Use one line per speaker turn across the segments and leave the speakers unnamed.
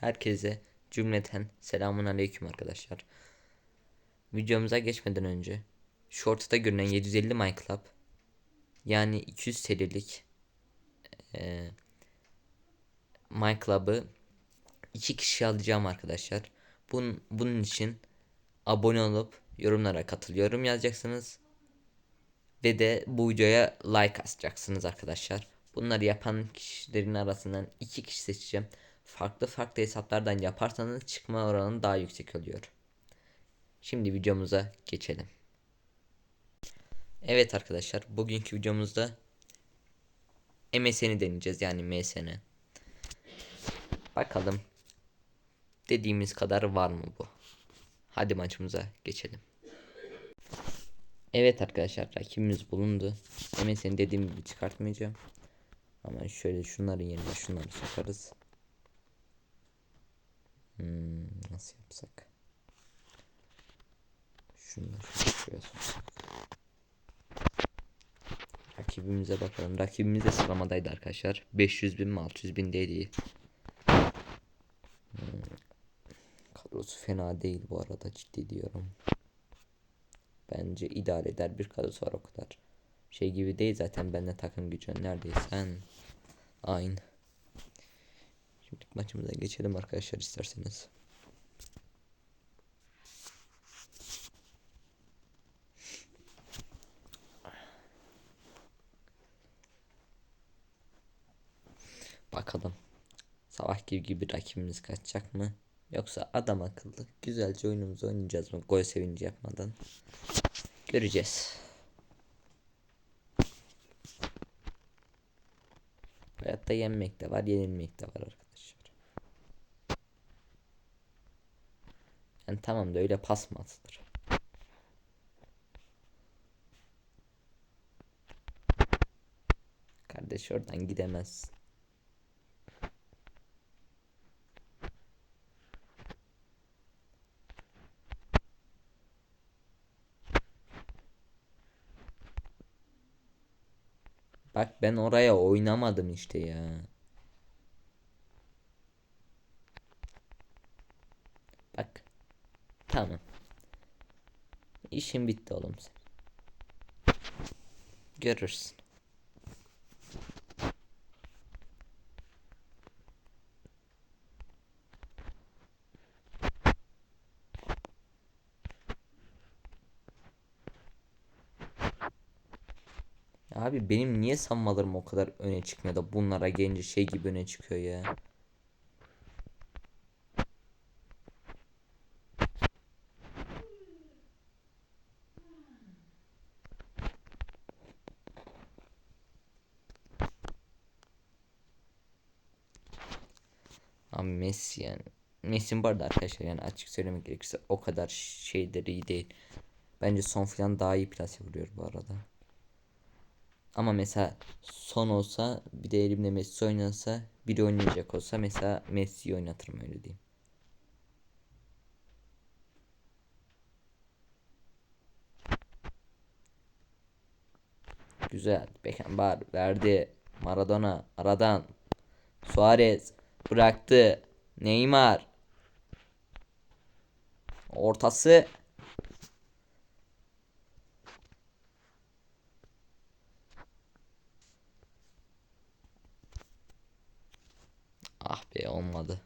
Herkese cümleten selamun aleyküm arkadaşlar. Videomuza geçmeden önce Shorts'ta görünen 750 My Club yani 200 TL'lik e, My Club'ı iki kişi alacağım arkadaşlar. Bunun, bunun için abone olup yorumlara katılıyorum yazacaksınız. Ve de bu videoya like atacaksınız arkadaşlar. Bunları yapan kişilerin arasından iki kişi seçeceğim. Farklı farklı hesaplardan yaparsanız çıkma oranı daha yüksek oluyor. Şimdi videomuza geçelim. Evet arkadaşlar bugünkü videomuzda MSN'i deneyeceğiz yani MSN. Bakalım dediğimiz kadar var mı bu? Hadi maçımıza geçelim. Evet arkadaşlar rakibimiz bulundu. MSN dediğim gibi çıkartmayacağım. Ama şöyle şunların yerine şunları sokarız. Hmm, nasıl yapsak? Şunları şuraya soksak. Rakibimize bakalım. Rakibimiz de sıralamadaydı arkadaşlar. 500 bin mi 600 bin değil. Hmm. Kadrosu fena değil bu arada ciddi diyorum. Bence idare eder bir kadrosu var o kadar. Şey gibi değil zaten bende takım gücü neredeyse aynı. Şimdi maçımıza geçelim arkadaşlar isterseniz. Bakalım. Sabah gibi gibi rakibimiz kaçacak mı? Yoksa adam akıllı güzelce oyunumuzu oynayacağız mı? Gol sevinci yapmadan. Göreceğiz. Hayatta yenmek de var, yenilmek de var arkadaşlar. Yani tamam da öyle pas mı atılır? Kardeş oradan gidemez. Bak ben oraya oynamadım işte ya. Bak. Tamam. İşin bitti oğlum sen. Görürsün. Abi benim niye sanmalarım o kadar öne çıkmıyor da bunlara gelince şey gibi öne çıkıyor ya. Abi Messi yani. Messi'nin bu arada arkadaşlar yani açık söylemek gerekirse o kadar şeyleri iyi değil. Bence son filan daha iyi plase vuruyor bu arada. Ama mesela son olsa bir de elimde Messi oynasa biri oynayacak olsa mesela Messi'yi oynatırım öyle diyeyim. Güzel. Beckenbauer verdi. Maradona aradan. Suarez bıraktı. Neymar. Ortası. Ah be olmadı.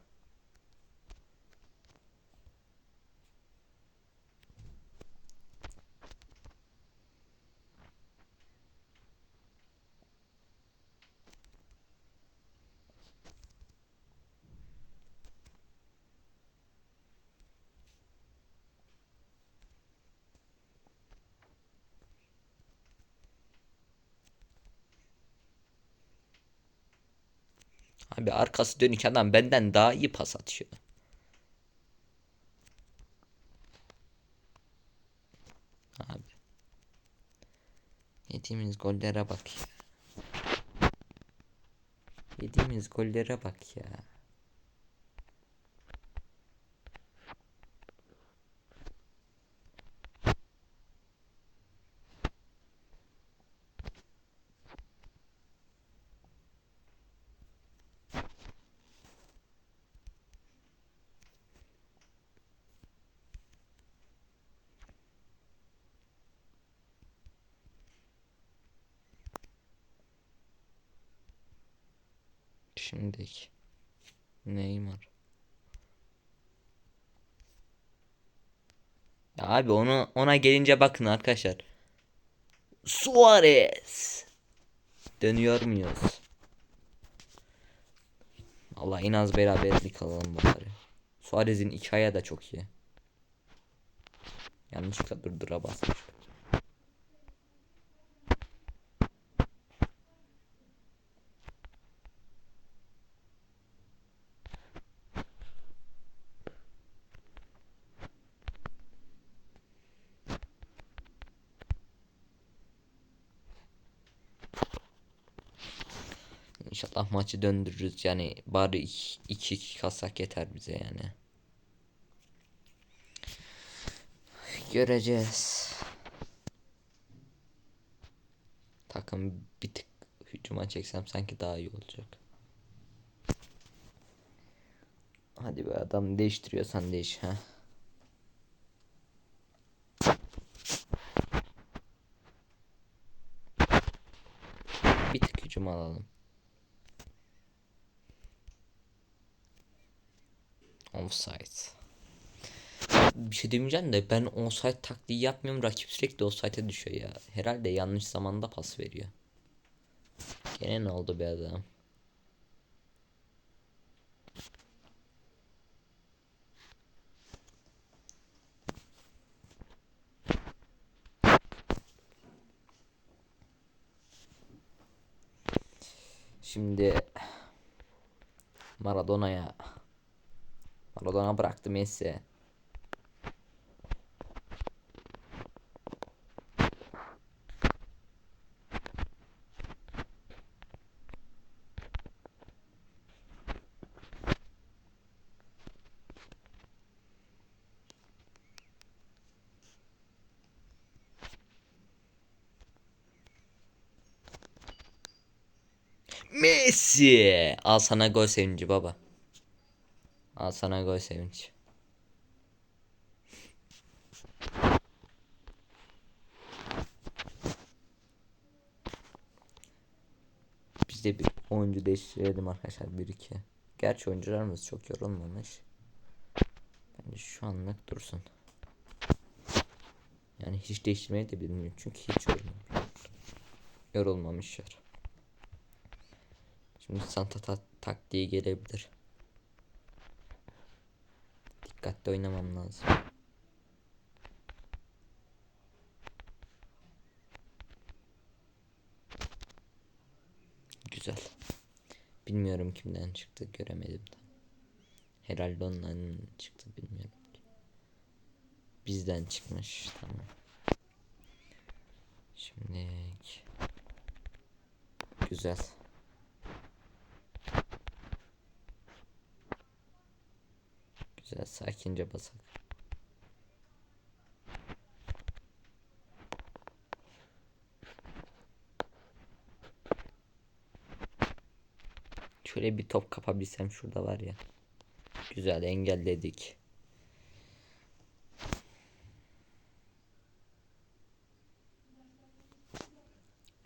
Abi arkası dönük adam benden daha iyi pas atıyor. Abi. Yediğimiz gollere bak ya. Yediğimiz gollere bak ya. Şimdilik. Neymar. Ya abi onu ona gelince bakın arkadaşlar. Suarez. Dönüyor muyuz? Allah en az beraberlik alalım bari. Suarez'in iki ayağı da çok iyi. Yanlışlıkla durdura basmış. İnşallah maçı döndürürüz yani bari 2-2 kalsak yeter bize yani. Göreceğiz. Takım bir tık hücuma çeksem sanki daha iyi olacak. Hadi be adam değiştiriyorsan değiş ha. Bir tık hücum alalım. Offside. Bir şey demeyeceğim de ben offside taktiği yapmıyorum. Rakip sürekli offside'e düşüyor ya. Herhalde yanlış zamanda pas veriyor. Gene ne oldu be adam? Şimdi Maradona'ya Maradona bıraktı Messi. Messi. Al sana gol sevinci baba. Al sana gol sevinci. Biz bir oyuncu değiştirelim arkadaşlar bir iki. Gerçi oyuncularımız çok yorulmamış. Bence şu anlık dursun. Yani hiç değiştirmeyi de bilmiyorum çünkü hiç yorulmamış. Yorulmamışlar. Şimdi Santa ta taktiği gelebilir. Dikkatli oynamam lazım. Güzel. Bilmiyorum kimden çıktı göremedim de. Herhalde ondan çıktı bilmiyorum ki. Bizden çıkmış tamam. Şimdi güzel. Güzel sakince basak. Şöyle bir top kapabilsem şurada var ya. Güzel engelledik.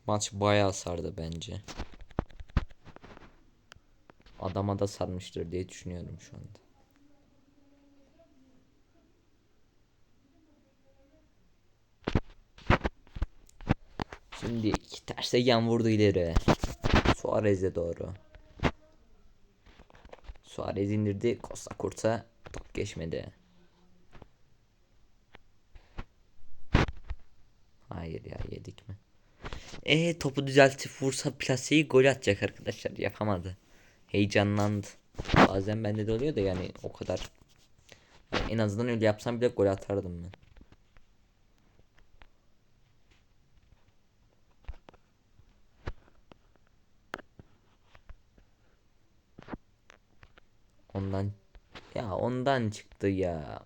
Maç bayağı sardı bence. Adama da sarmıştır diye düşünüyorum şu anda. Şimdi iki terse yan vurdu ileri. Suarez'e doğru. Suarez indirdi. Costa Kurt'a top geçmedi. Hayır ya yedik mi? E topu düzeltip vursa plaseyi gol atacak arkadaşlar yapamadı. Heyecanlandı. Bazen bende de oluyor da yani o kadar. En azından öyle yapsam bile gol atardım ben. Ondan ya ondan çıktı ya.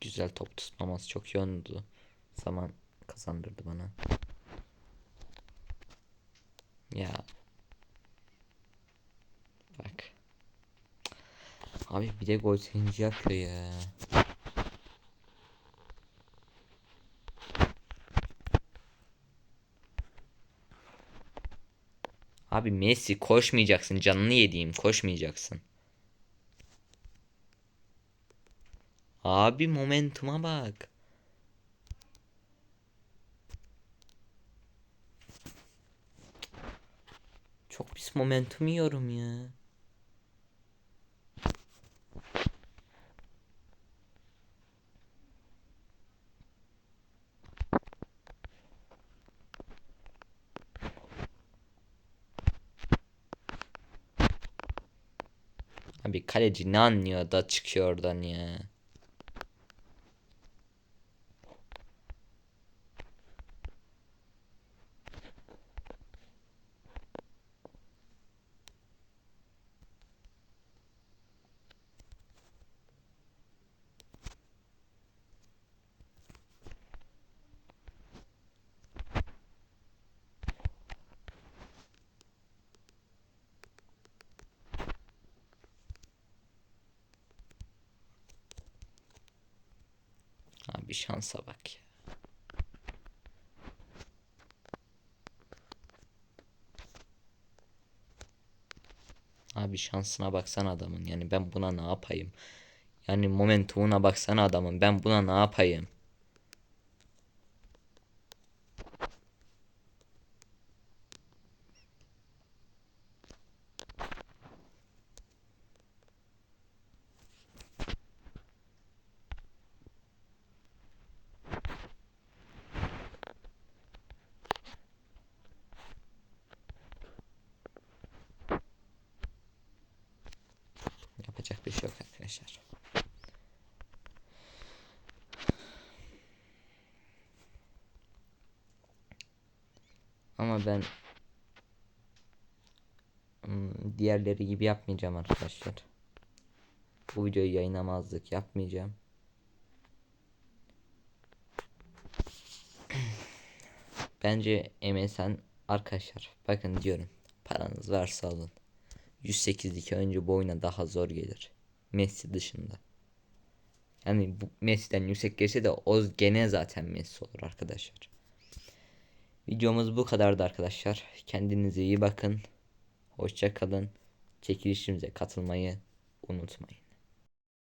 Güzel top tutmaması çok iyi oldu. Zaman kazandırdı bana. Ya Abi bir de gol sevinci yapıyor ya. Abi Messi koşmayacaksın canını yediğim koşmayacaksın. Abi momentuma bak. Çok pis momentum yiyorum ya. Abi kaleci anlıyor da çıkıyor oradan ya. Abi şansa bak ya. Abi şansına baksana adamın. Yani ben buna ne yapayım? Yani momentumuna baksana adamın. Ben buna ne yapayım? Yapacak bir şey yok arkadaşlar. Ama ben hmm, diğerleri gibi yapmayacağım arkadaşlar. Bu videoyu yayınlamazlık yapmayacağım. Bence MSN arkadaşlar bakın diyorum paranız varsa alın. 108'lik önce bu oyuna daha zor gelir. Messi dışında. Yani bu Messi'den yüksek gelse de o gene zaten Messi olur arkadaşlar. Videomuz bu kadardı arkadaşlar. Kendinize iyi bakın. Hoşça kalın. Çekilişimize katılmayı unutmayın.